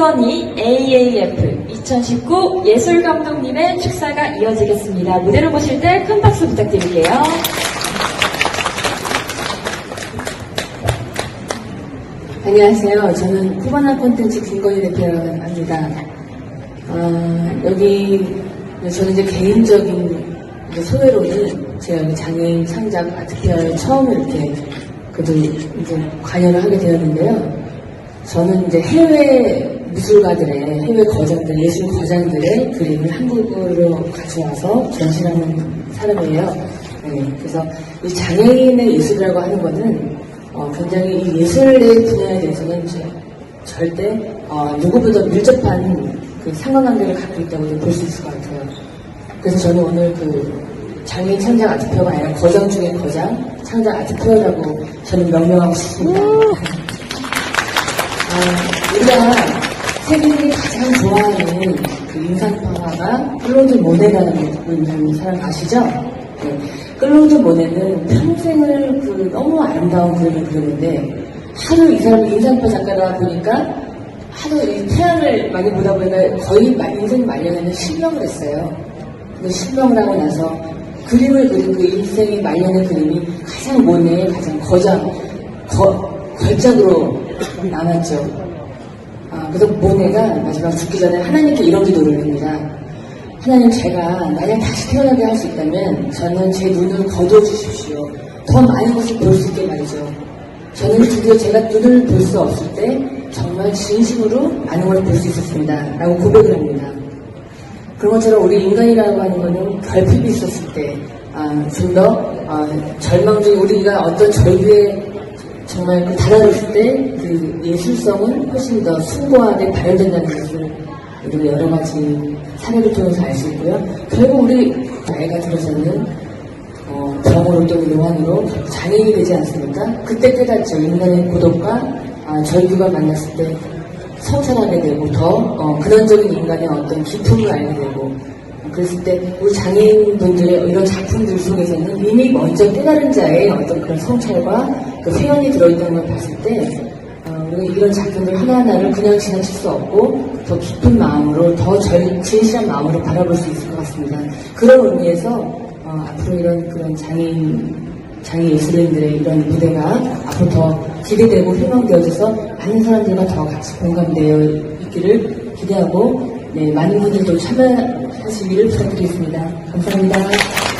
김건희 AAF 2019 예술 감독님의 축사가 이어지겠습니다. 무대로 보실 때 큰 박수 부탁드릴게요. 안녕하세요. 저는 쿠바나 콘텐츠 김건희 대표라고 합니다. 아, 여기 저는 이제 개인적인 소외로는 제가 여기 장애인 창작 아트페어에 처음 이렇게 그래도 이제 관여를 하게 되었는데요. 저는 이제 해외 미술가들의 해외 거장들, 예술 거장들의 그림을 한국으로 가져와서 전시하는 사람이에요. 네, 그래서 이 장애인의 예술이라고 하는 거는 어, 굉장히 이 예술의 분야에 대해서는 저- 절대 어, 누구보다 밀접한 그 상관관계를 갖고 있다고 볼 수 있을 것 같아요. 그래서 저는 오늘 그 장애인 창작 아트페어가 아니라 거장 중에 거장, 창작 아트페어라고 저는 명명하고 싶습니다. 아, 우리가 세계인이 가장 좋아하는 그 인상파가 클로드 모네라는 사람 아시죠? 네. 클로드 모네는 평생을 그 너무 아름다운 그림을 그렸는데 하루 이 사람이 인상파 작가다 보니까 하루 이 태양을 많이 보다 보니까 거의 마- 인생 말년에는 실명을 했어요. 근데 실명을 하고 나서 그림을 그린 그 인생의 말년의 그림이 가장 모네의 가장 거장, 거, 걸작으로 남았죠. 아, 그래서 모네가 마지막 죽기 전에 하나님께 이런 기도를 합니다. 하나님 제가 만약 다시 태어나게 할 수 있다면 저는 제 눈을 거두어 주십시오. 더 많은 것을 볼 수 있게 말이죠. 저는 드디어 제가 눈을 볼 수 없을 때 정말 진심으로 많은 걸 볼 수 있었습니다. 라고 고백을 합니다. 그런 것처럼 우리 인간이라고 하는 거는 결핍이 있었을 때, 아, 좀 더, 아, 절망 중에 우리가 어떤 절규에 정말 그 달아졌을 때 그 예술성은 훨씬 더 숭고하게 발현된다는 것을 우리가 여러 가지 사례를 통해서 알 수 있고요. 결국 우리 나이가 들어서는 어, 병으로 또는 노안으로 장애인이 되지 않습니까? 그때 깨닫죠. 인간의 고독과 아, 절규가 만났을 때 성찰하게 되고 더 어, 근원적인 인간의 어떤 기품을 알게 되고 그랬을 때 우리 장애인분들의 이런 작품들 속에서는 이미 먼저 깨달은 자의 어떤 그런 성찰과 그 회원이 들어있다는 걸 봤을 때 어, 이런 작품들 하나하나를 그냥 지나칠 수 없고 더 깊은 마음으로 더 절, 진실한 마음으로 바라볼 수 있을 것 같습니다. 그런 의미에서 어, 앞으로 이런 그런 장애인 장애 예술인들의 이런 무대가 앞으로 더 기대되고 희망되어져서 많은 사람들과 더 같이 공감되어 있기를 기대하고 네, 많은 분들도 참여하시기를 부탁드리겠습니다. 감사합니다.